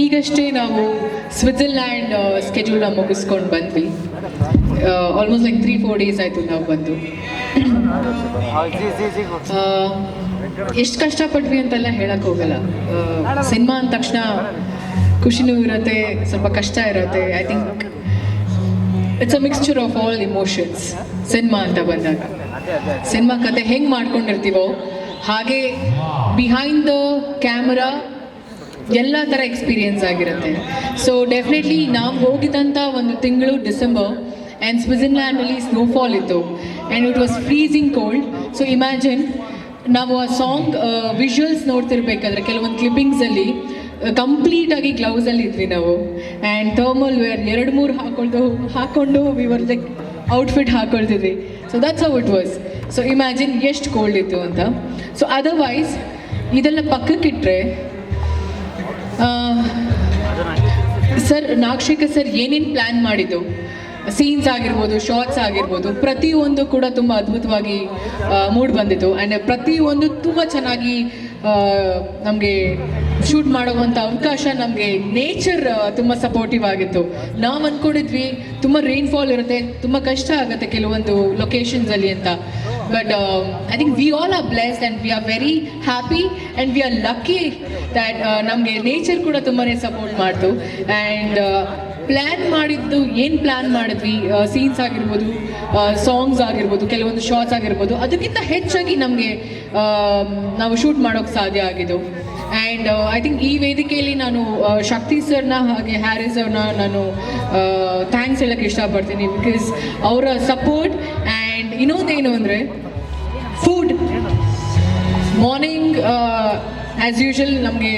ಈಗಷ್ಟೇ ನಾವು ಸ್ವಿಟ್ಜರ್ಲ್ಯಾಂಡ್ ಸ್ಕೆಡ್ಯೂಲ್ನ ಮುಗಿಸ್ಕೊಂಡು ಬಂದ್ವಿ. Almost like three four days ಆಯಿತು ನಾವು ಬಂದು. ಎಷ್ಟು ಕಷ್ಟಪಟ್ವಿ ಅಂತೆಲ್ಲ ಹೇಳಕ್ ಹೋಗಲ್ಲ. ಸಿನಿಮಾ ಅಂದ ತಕ್ಷಣ ಖುಷಿನೂ ಇರುತ್ತೆ, ಸ್ವಲ್ಪ ಕಷ್ಟ ಇರುತ್ತೆ. I think it's a mixture of all emotions cinema ಅಂತ ಬಂದಾಗ. ಸಿನಿಮಾ ಕತೆ ಹೆಂಗೆ ಮಾಡ್ಕೊಂಡಿರ್ತೀವೋ, ಹಾಗೆ ಬಿಹೈಂಡ್ ದ ಕ್ಯಾಮರಾ ಎಲ್ಲ ಥರ ಎಕ್ಸ್ಪೀರಿಯೆನ್ಸ್ ಆಗಿರುತ್ತೆ. ಸೊ ಡೆಫಿನೆಟ್ಲಿ ನಾವು ಹೋಗಿದ್ದಂಥ ಒಂದು ತಿಂಗಳು ಡಿಸೆಂಬರ್ ಆ್ಯಂಡ್ ಸ್ವಿಝರ್ಲ್ಯಾಂಡಲ್ಲಿ ಸ್ನೋಫಾಲ್ ಇತ್ತು. And it was freezing cold so imagine ನಾವು ಆ ಸಾಂಗ್ ವಿಜುವಲ್ಸ್ ನೋಡ್ತಿರ್ಬೇಕಾದ್ರೆ ಕೆಲವೊಂದು ಕ್ಲಿಪ್ಪಿಂಗ್ಸಲ್ಲಿ ಕಂಪ್ಲೀಟಾಗಿ ಗ್ಲೌಸಲ್ಲಿ ಇದ್ವಿ ನಾವು. ಆ್ಯಂಡ್ ಥರ್ಮಲ್ ವೇರ್ ಎರಡು ಮೂರು ಹಾಕೊಂಡು ಹಾಕ್ಕೊಂಡು we wear like outfit ಹಾಕೊಳ್ತಿದ್ವಿ. So that's how it was so imagine ಎಷ್ಟು ಕೋಲ್ಡ್ ಇತ್ತು ಅಂತ. ಸೊ ಅದರ್ವೈಸ್ ಇದೆಲ್ಲ ಪಕ್ಕಕ್ಕಿಟ್ರೆ ಸರ್ ನಾಗಶೇಖರ್ ಸರ್, ಏನೇನು ಪ್ಲ್ಯಾನ್ ಮಾಡಿದ್ದು? ಸೀನ್ಸ್ ಆಗಿರ್ಬೋದು ಶಾರ್ಟ್ಸ್ ಆಗಿರ್ಬೋದು, ಪ್ರತಿಯೊಂದು ಕೂಡ ತುಂಬ ಅದ್ಭುತವಾಗಿ ಮೂಡ್ ಬಂದಿತ್ತು. ಆ್ಯಂಡ್ ಪ್ರತಿಯೊಂದು ತುಂಬ ಚೆನ್ನಾಗಿ ನಮಗೆ ಶೂಟ್ ಮಾಡುವಂಥ ಅವಕಾಶ ನಮಗೆ ನೇಚರ್ ತುಂಬ ಸಪೋರ್ಟಿವ್ ಆಗಿತ್ತು. ನಾವು ಅಂದ್ಕೊಂಡಿದ್ವಿ ತುಂಬ ರೈನ್ಫಾಲ್ ಇರುತ್ತೆ, ತುಂಬ ಕಷ್ಟ ಆಗುತ್ತೆ ಕೆಲವೊಂದು ಲೊಕೇಶನ್ಸಲ್ಲಿ ಅಂತ. But I think we all are blessed and we are very happy and we are lucky that ನಮಗೆ ನೇಚರ್ ಕೂಡ ತುಂಬಾ ಸಪೋರ್ಟ್ ಮಾಡ್ತು. ಆ್ಯಂಡ್ ಪ್ಲ್ಯಾನ್ ಮಾಡಿದ್ದು ಏನು ಪ್ಲ್ಯಾನ್ ಮಾಡಿದ್ವಿ ಸೀನ್ಸ್ ಆಗಿರ್ಬೋದು ಸಾಂಗ್ಸ್ ಆಗಿರ್ಬೋದು, ಕೆಲವೊಂದು ಶಾರ್ಟ್ಸ್ ಆಗಿರ್ಬೋದು, ಅದಕ್ಕಿಂತ ಹೆಚ್ಚಾಗಿ ನಮಗೆ ನಾವು ಶೂಟ್ ಮಾಡೋಕ್ಕೆ ಸಾಧ್ಯ ಆಗಿದ್ದು. ಆ್ಯಂಡ್ ಐ ಥಿಂಕ್ ಈ ವೇದಿಕೆಯಲ್ಲಿ ನಾನು ಶಕ್ತಿ ಸರ್ನ ಹಾಗೆ ಹ್ಯಾರಿಸ್ ಅವ್ರನ್ನ ನಾನು ಥ್ಯಾಂಕ್ಸ್ ಹೇಳಕ್ಕೆ ಇಷ್ಟಪಡ್ತೀನಿ ಬಿಕಾಸ್ ಅವರ ಸಪೋರ್ಟ್ ಇನ್ನೊಂದೇನು ಅಂದರೆ ಫುಡ್ ಮಾರ್ನಿಂಗ್ ಆ್ಯಸ್ ಯೂಶಲ್ ನಮಗೆ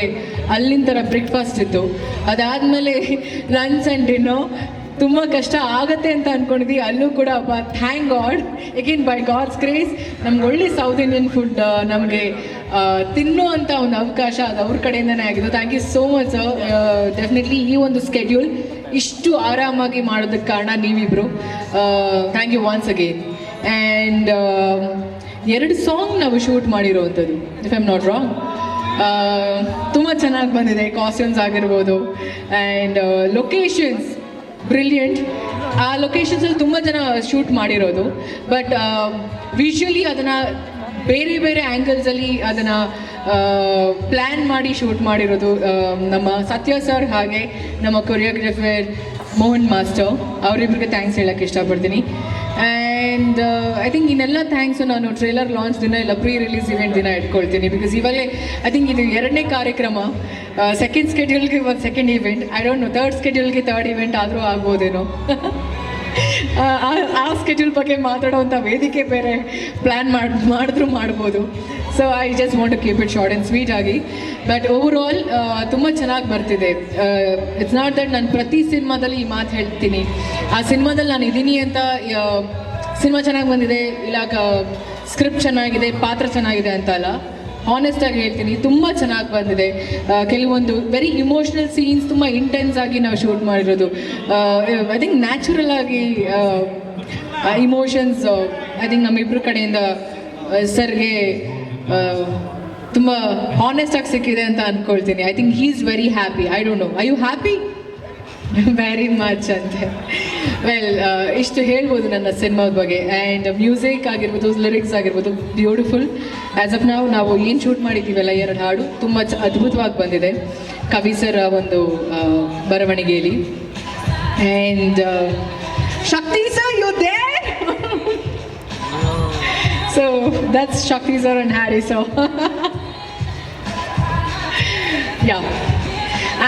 ಅಲ್ಲಿನ ಥರ ಬ್ರೇಕ್ಫಾಸ್ಟ್ ಇತ್ತು. ಅದಾದಮೇಲೆ ಲಂಚ್ ಆ್ಯಂಡ್ ಡಿನ್ನರ್ ತುಂಬ ಕಷ್ಟ ಆಗತ್ತೆ ಅಂತ ಅಂದ್ಕೊಂಡಿದ್ವಿ ಅಲ್ಲೂ ಕೂಡ thank God again by God's grace ನಮ್ಗೆ ಒಳ್ಳೆ ಸೌತ್ ಇಂಡಿಯನ್ ಫುಡ್ ನಮಗೆ ತಿನ್ನುವಂಥ ಒಂದು ಅವಕಾಶ ಅದು ಅವ್ರ ಕಡೆಯಿಂದನೇ ಆಗಿದ್ದು. Thank you so much sir definitely ಈ ಒಂದು ಸ್ಕೆಡ್ಯೂಲ್ ಇಷ್ಟು ಆರಾಮಾಗಿ ಮಾಡೋದಕ್ಕೆ ಕಾರಣ ನೀವಿಬ್ರು. Thank you once again and ಎರಡು ಸಾಂಗ್ ನಾವು ಶೂಟ್ ಮಾಡಿರೋವಂಥದ್ದು ಇಫ್ ಐಮ್ ನಾಟ್ ರಾಂಗ್ ತುಂಬ ಚೆನ್ನಾಗಿ ಬಂದಿದೆ ಕಾಸ್ಟ್ಯೂಮ್ಸ್ ಆಗಿರ್ಬೋದು ಆ್ಯಂಡ್ ಲೊಕೇಶನ್ಸ್ ಬ್ರಿಲಿಯಂಟ್ ಆ ಲೊಕೇಶನ್ಸಲ್ಲಿ ತುಂಬ ಜನ ಶೂಟ್ ಮಾಡಿರೋದು ಬಟ್ ವಿಶ್ವಲಿ ಅದನ್ನು ಬೇರೆ ಬೇರೆ ಆ್ಯಂಗಲ್ಸಲ್ಲಿ ಅದನ್ನು ಪ್ಲ್ಯಾನ್ ಮಾಡಿ ಶೂಟ್ ಮಾಡಿರೋದು ನಮ್ಮ ಸತ್ಯ ಸರ್ ಹಾಗೆ ನಮ್ಮ ಕೊರಿಯೋಗ್ರಫರ್ ಮೋಹನ್ ಮಾಸ್ಟರ್. ಅವರಿಬ್ಬರಿಗೆ ಥ್ಯಾಂಕ್ಸ್ ಹೇಳೋಕ್ಕೆ ಇಷ್ಟಪಡ್ತೀನಿ. ಆ್ಯಂಡ್ ಐ ಥಿಂಕ್ ಇನ್ನೆಲ್ಲ ಥ್ಯಾಂಕ್ಸು ನಾನು ಟ್ರೇಲರ್ ಲಾಂಚ್ ದಿನ ಇಲ್ಲ ಪ್ರೀ ರಿಲೀಸ್ ಇವೆಂಟ್ ದಿನ ಇಟ್ಕೊಳ್ತೀನಿ. ಬಿಕಾಸ್ ಇವಾಗಲೇ ಐ ಥಿಂಕ್ ಇದು ಎರಡನೇ ಕಾರ್ಯಕ್ರಮ. ಸೆಕೆಂಡ್ ಸ್ಕೆಡ್ಯೂಲ್ಗೆ ಒಂದು second event I don't know third ಸ್ಕೆಡ್ಯೂಲ್ಗೆ third event ಆದರೂ ಆಗ್ಬೋದೇನೋ. ಆ ಸ್ಕೆಡ್ಯೂಲ್ ಬಗ್ಗೆ ಮಾತಾಡೋವಂಥ ವೇದಿಕೆ ಬೇರೆ ಪ್ಲ್ಯಾನ್ ಮಾಡಿ, ಮಾಡಿದ್ರೂ ಮಾಡ್ಬೋದು. So I just want to keep it short and sweet ಆಗಿ ಬಟ್ ಓವರ್ ಆಲ್ ತುಂಬ ಚೆನ್ನಾಗಿ ಬರ್ತಿದೆ. ಇಟ್ಸ್ ನಾಟ್ ದಟ್ ನಾನು ಪ್ರತಿ ಸಿನಿಮಾದಲ್ಲಿ ಈ ಮಾತು ಹೇಳ್ತೀನಿ. ಆ ಸಿನಿಮಾದಲ್ಲಿ ನಾನು ಇದ್ದೀನಿ ಅಂತ ಸಿನಿಮಾ ಚೆನ್ನಾಗಿ ಬಂದಿದೆ. ಇಲ್ಲ ಸ್ಕ್ರಿಪ್ಟ್ ಚೆನ್ನಾಗಿದೆ ಪಾತ್ರ ಚೆನ್ನಾಗಿದೆ ಅಂತ ಅಲ್ಲ. ಹಾನೆಸ್ಟ್ ಆಗಿ ಹೇಳ್ತೀನಿ ತುಂಬ ಚೆನ್ನಾಗಿ ಬಂದಿದೆ. ಆ, ಕೆಲವೊಂದು ವೆರಿ ಇಮೋಷ್ನಲ್ ಸೀನ್ಸ್ ತುಂಬ ಇಂಟೆನ್ಸ್ ಆಗಿ ನಾವು ಶೂಟ್ ಮಾಡಿರೋದು. ಐ ಥಿಂಕ್ ನ್ಯಾಚುರಲ್ ಆಗಿ ಇಮೋಷನ್ಸ್ ಐ ಥಿಂಕ್ ನಮ್ಮಿಬ್ಬರ ಕಡೆಯಿಂದ ಸರ್ಗೆ ತುಂಬ ಹಾನೆಸ್ಟ್ ಆಗಿ ಸಿಕ್ಕಿದೆ ಅಂತ ಅನ್ಕೊಳ್ತೀನಿ. I think he is very happy I don't know I you happy very much ಅಂತೆ ವೆಲ್ ಇಷ್ಟು ಹೇಳ್ಬೋದು ನನ್ನ ಸಿನಿಮಾದ ಬಗ್ಗೆ. ಆ್ಯಂಡ್ ಮ್ಯೂಸಿಕ್ ಆಗಿರ್ಬೋದು ಲಿರಿಕ್ಸ್ ಆಗಿರ್ಬೋದು ಬ್ಯೂಟಿಫುಲ್ ಆ್ಯಸ್ ಆಫ್ ನಾವು ನಾವು ಏನು ಶೂಟ್ ಮಾಡಿದ್ದೀವಲ್ಲ ಎರಡು ಹಾಡು, ತುಂಬ ಅದ್ಭುತವಾಗಿ ಬಂದಿದೆ. ಕವಿ ಸರ್ ಒಂದು ಬರವಣಿಗೆಯಲ್ಲಿ and Shakti sir you there that's Shakti sir and Harry sir yeah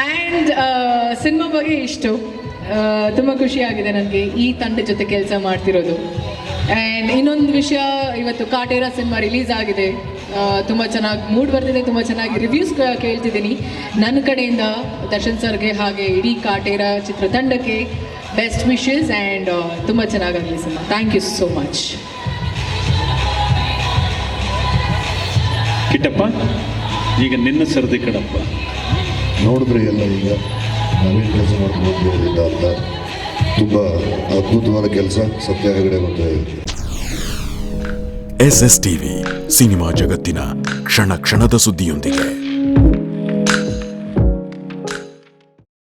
and cinema ಬಗ್ಗೆ ಇಷ್ಟು. ತುಂಬ ಖುಷಿಯಾಗಿದೆ ನನಗೆ ಈ ತಂಡ ಜೊತೆ ಕೆಲಸ ಮಾಡ್ತಿರೋದು. ಆ್ಯಂಡ್ ಇನ್ನೊಂದು ವಿಷಯ, ಇವತ್ತು ಕಾಟೇರ ಸಿನಿಮಾ ರಿಲೀಸ್ ಆಗಿದೆ. ತುಂಬ ಚೆನ್ನಾಗಿ ಮೂಡ್ ಬರ್ತಿದೆ, ತುಂಬ ಚೆನ್ನಾಗಿ. ರಿವ್ಯೂಸ್ ಕೇಳ್ತಿದ್ದೀನಿ. ನನ್ನ ಕಡೆಯಿಂದ ದರ್ಶನ್ ಸರ್ಗೆ ಹಾಗೆ ಇಡೀ ಕಾಟೇರ ಚಿತ್ರತಂಡಕ್ಕೆ ಬೆಸ್ಟ್ ವಿಶಸ್ ಆ್ಯಂಡ್ ತುಂಬ ಚೆನ್ನಾಗಾಗಲಿ cinema thank you so much Kittappa ಈಗ ನಿನ್ನ ಸರದಿ ಕಡಪ್ಪ. ನೋಡಿದ್ರೆ ಎಲ್ಲ ಈಗ ನಾವೇನು ಕೆಲಸ ಮಾಡ್ಕೊಂಡು ಅಂತ ತುಂಬ ಅದ್ಭುತವಾದ ಕೆಲಸ Satya Hegde S S TV cinema ಜಗತ್ತಿನ ಕ್ಷಣ ಕ್ಷಣದ ಸುದ್ದಿಯೊಂದಿಗೆ.